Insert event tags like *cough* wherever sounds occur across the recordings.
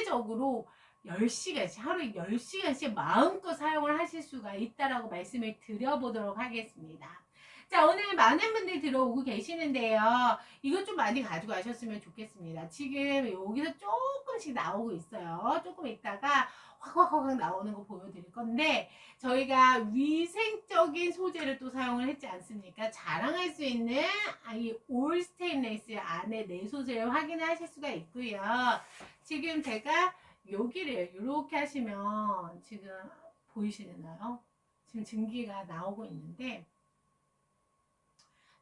최대적으로 10시간씩, 하루에 10시간씩 마음껏 사용을 하실 수가 있다라고 말씀을 드려보도록 하겠습니다. 자, 오늘 많은 분들이 들어오고 계시는데요. 이것 좀 많이 가져가셨으면 좋겠습니다. 지금 여기서 조금씩 나오고 있어요. 조금 있다가 확확확 나오는 거 보여드릴 건데, 저희가 위생적인 소재를 또 사용을 했지 않습니까? 자랑할 수 있는 아, 이올 스테인레스 안에 내 소재를 확인하실 수가 있고요. 지금 제가 여기를 이렇게 하시면 지금 보이시나요? 지금 증기가 나오고 있는데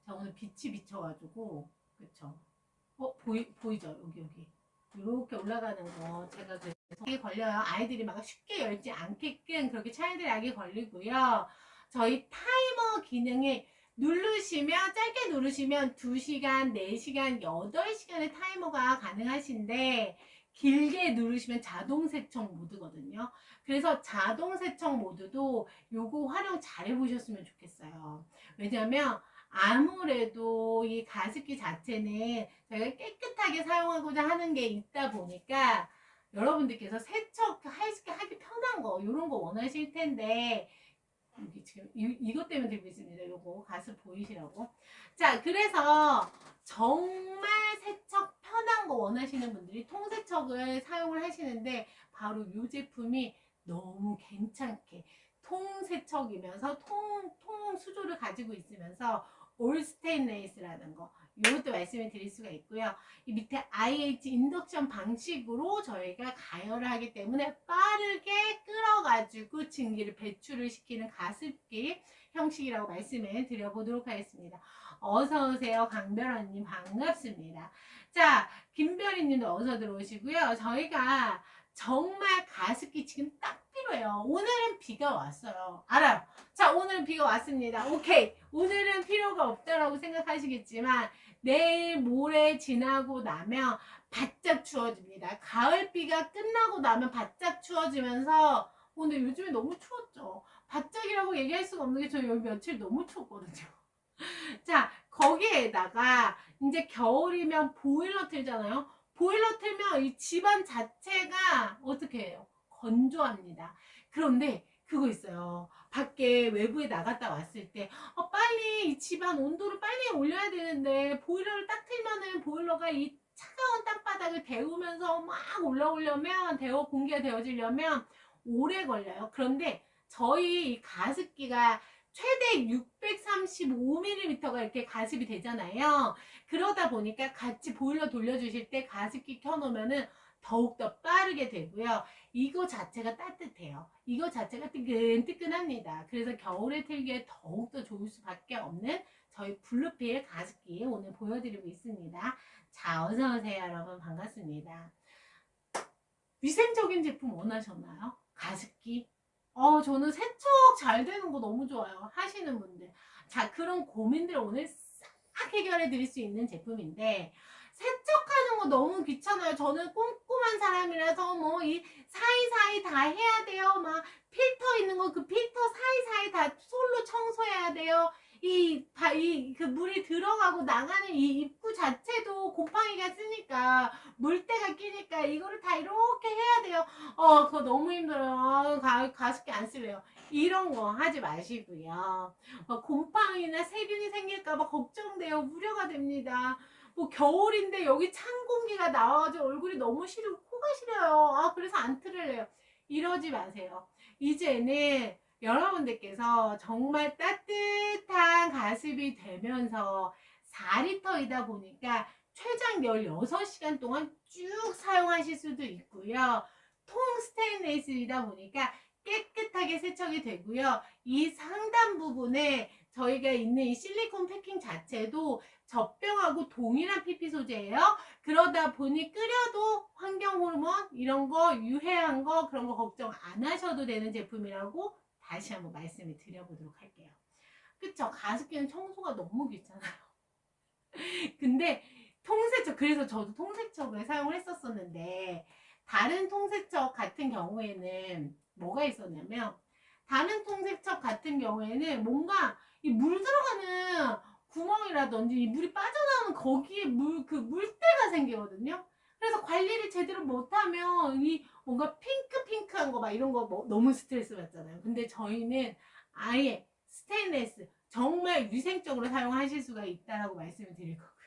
자 오늘 빛이 비쳐가지고 그쵸? 어 보이 보이죠 여기 여기 이렇게 올라가는 거 제가 그래서 이게 걸려요 아이들이 막 쉽게 열지 않게끔 그렇게 차이들이 약이 걸리고요 저희 타이머 기능에 누르시면 짧게 누르시면 2시간, 4시간, 8시간의 타이머가 가능하신데 길게 누르시면 자동 세척 모드거든요. 그래서 자동 세척 모드도 요거 활용 잘 해보셨으면 좋겠어요. 왜냐면 아무래도 이 가습기 자체는 저희가 깨끗하게 사용하고자 하는 게 있다 보니까 여러분들께서 세척 하기 편한 거 이런 거 원하실 텐데 여기 지금 이, 이것 때문에 들고 있습니다. 요거 가습 보이시라고. 자 그래서 정말 세척 편한 거 원하시는 분들이 통세척을 사용을 하시는데 바로 이 제품이 너무 괜찮게 통세척이면서 통, 통 수조를 가지고 있으면서 올 스테인레이스라는 거 이것도 말씀을 드릴 수가 있고요. 이 밑에 IH 인덕션 방식으로 저희가 가열을 하기 때문에 빠르게 끓어가지고 증기를 배출을 시키는 가습기 형식이라고 말씀을 드려보도록 하겠습니다. 어서오세요. 강별언님 반갑습니다. 자, 김별이님도 어서 들어오시고요. 저희가 정말 가습기 지금 딱 필요해요. 오늘은 비가 왔어요. 알아요. 자, 오늘은 비가 왔습니다. 오케이. 오늘은 필요가 없다라고 생각하시겠지만 내일 모레 지나고 나면 바짝 추워집니다. 가을비가 끝나고 나면 바짝 추워지면서 오늘 요즘에 너무 추웠죠. 바짝이라고 얘기할 수가 없는 게 저희 여기 며칠 너무 추웠거든요. *laughs* 자, 거기에다가 이제 겨울이면 보일러 틀잖아요. 보일러 틀면 이 집안 자체가 어떻게 해요? 건조합니다. 그런데 그거 있어요. 밖에 외부에 나갔다 왔을 때 어, 빨리 이 집안 온도를 빨리 올려야 되는데 보일러를 딱 틀면은 보일러가 이 차가운 땅바닥을 데우면서 막 올라오려면 데워 공기가 데워지려면 오래 걸려요. 그런데 저희 이 가습기가 최대 635mm가 이렇게 가습이 되잖아요. 그러다 보니까 같이 보일러 돌려주실 때 가습기 켜놓으면은 더욱더 빠르게 되고요. 이거 자체가 따뜻해요. 이거 자체가 뜨끈뜨끈합니다. 그래서 겨울에 틀기에 더욱더 좋을 수밖에 없는 저희 블루필 가습기 오늘 보여드리고 있습니다. 자, 어서오세요, 여러분. 반갑습니다. 위생적인 제품 원하셨나요? 가습기? 어, 저는 세척 잘 되는 거 너무 좋아요. 하시는 분들. 자, 그런 고민들 오늘 싹 해결해 드릴 수 있는 제품인데, 세척하는 거 너무 귀찮아요. 저는 꼼꼼한 사람이라서 뭐 이 사이사이 다 해야 돼요. 막 필터 있는 거 그 필터 사이사이 다 솔로 청소해야 돼요. 이, 바, 이, 그 물이 들어가고 나가는 이 입구 자체도 곰팡이가 쓰니까, 물때가 끼니까 이거를 다 이렇게 해야 돼요. 어, 그거 너무 힘들어요. 가, 가습기 안 쓸래요. 이런 거 하지 마시고요. 어, 곰팡이나 세균이 생길까봐 걱정돼요. 우려가 됩니다. 뭐 겨울인데 여기 찬 공기가 나와가지고 얼굴이 너무 시리고 코가 시려요. 아, 그래서 안 틀을래요. 이러지 마세요. 이제는 여러분들께서 정말 따뜻한 가습이 되면서 4리터이다 보니까 최장 16시간 동안 쭉 사용하실 수도 있고요. 통 스테인레스이다 보니까 깨끗하게 세척이 되고요. 이 상단 부분에 저희가 있는 이 실리콘 패킹 자체도 젖병하고 동일한 PP 소재예요. 그러다 보니 끓여도 환경 호르몬 이런 거 유해한 거 그런 거 걱정 안 하셔도 되는 제품이라고 다시 한번 말씀을 드려보도록 할게요. 그쵸? 가습기는 청소가 너무 귀찮아요. *laughs* 근데 통세척, 그래서 저도 통세척을 사용을 했었었는데, 다른 통세척 같은 경우에는 뭐가 있었냐면, 다른 통세척 같은 경우에는 뭔가 이 물 들어가는 구멍이라든지 이 물이 빠져나오는 거기에 물, 그 물때가 생기거든요. 그래서 관리를 제대로 못하면 이 뭔가 핑크핑크한 거 막 이런 거 뭐 너무 스트레스 받잖아요. 근데 저희는 아예 스테인레스 정말 위생적으로 사용하실 수가 있다라고 말씀을 드릴 거고요.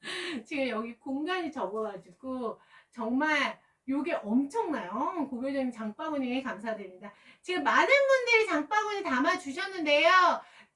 *laughs* 지금 여기 공간이 적어가지고 정말 요게 엄청나요. 고교장님 장바구니 감사드립니다. 지금 많은 분들이 장바구니 담아주셨는데요.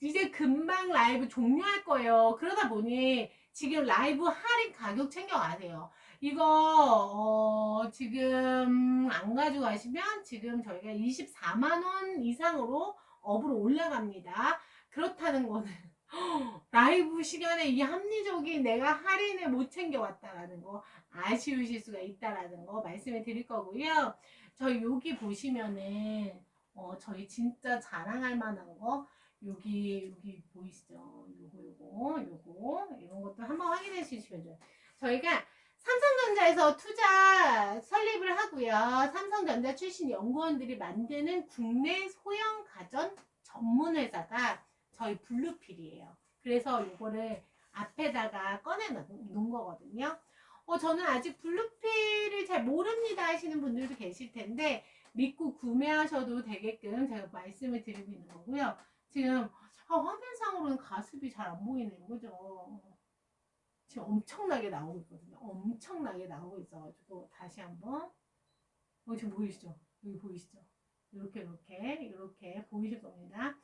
이제 금방 라이브 종료할 거예요. 그러다 보니 지금 라이브 할인 가격 챙겨가세요. 이거 어, 지금 안 가져가시면 지금 저희가 24만 원 이상으로 업으로 올라갑니다. 그렇다는 거는 *gasps* 라이브 시간에 이 합리적인 내가 할인을 못 챙겨왔다라는 거 아쉬우실 수가 있다라는 거 말씀을 드릴 거고요. 저희 여기 보시면은 어, 저희 진짜 자랑할 만한 거 여기 여기 보이시죠? 요거 요거 요거 이런 것도 한번 확인해 주시면 좋아요. 저희가 삼성전자에서 투자 설립을 하고요. 삼성전자 출신 연구원들이 만드는 국내 소형 가전 전문 회사가 저희 블루필이에요. 그래서 이거를 앞에다가 꺼내 놓은 거거든요. 어, 저는 아직 블루필을 잘 모릅니다 하시는 분들도 계실 텐데 믿고 구매하셔도 되게끔 제가 말씀을 드리고 있는 거고요. 지금 아, 화면상으로는 가습이 잘 안 보이는 거죠. 지금 엄청나게 나오고 있거든요. 엄청나게 나오고 있어가지고 다시 한번 어, 지금 보이시죠? 여기 보이시죠? 이렇게 이렇게 이렇게 보이실 겁니다.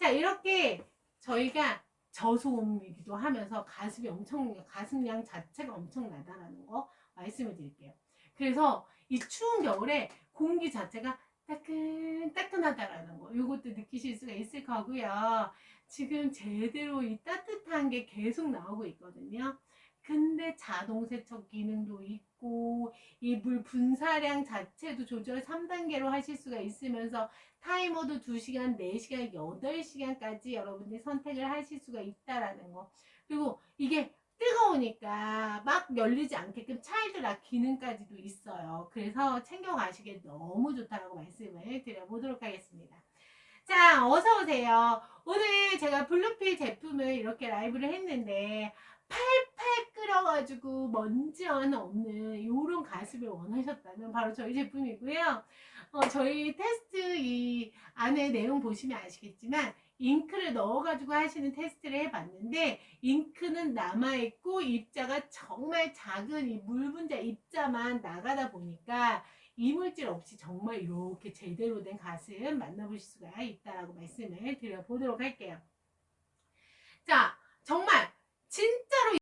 자 이렇게 저희가 저소음이기도 하면서 가습이 엄청 가습량 자체가 엄청나다라는 거 말씀을 드릴게요. 그래서 이 추운 겨울에 공기 자체가 따끈 따끈하다라는 거 이것도 느끼실 수가 있을 거고요. 지금 제대로 이 따뜻한 게 계속 나오고 있거든요. 근데 자동 세척 기능도 있고 이 물 분사량 자체도 조절 3단계로 하실 수가 있으면서 타이머도 2시간, 4시간, 8시간까지 여러분들이 선택을 하실 수가 있다라는 거. 그리고 이게 뜨거우니까 막 열리지 않게끔 차일드락 기능까지도 있어요. 그래서 챙겨가시기에 너무 좋다라고 말씀을 드려보도록 하겠습니다. 자, 어서오세요. 오늘 제가 블루필 제품을 이렇게 라이브를 했는데, 팔팔 끓여 가지고 먼지 하나 없는 이런 가습을 원하셨다면 바로 저희 제품이고요. 어, 저희 테스트 이 안에 내용 보시면 아시겠지만, 잉크를 넣어가지고 하시는 테스트를 해봤는데 잉크는 남아있고 입자가 정말 작은 이 물 분자 입자만 나가다 보니까 이물질 없이 정말 이렇게 제대로 된 가슴 만나보실 수가 있다라고 말씀을 드려보도록 할게요. 자, 정말 진짜로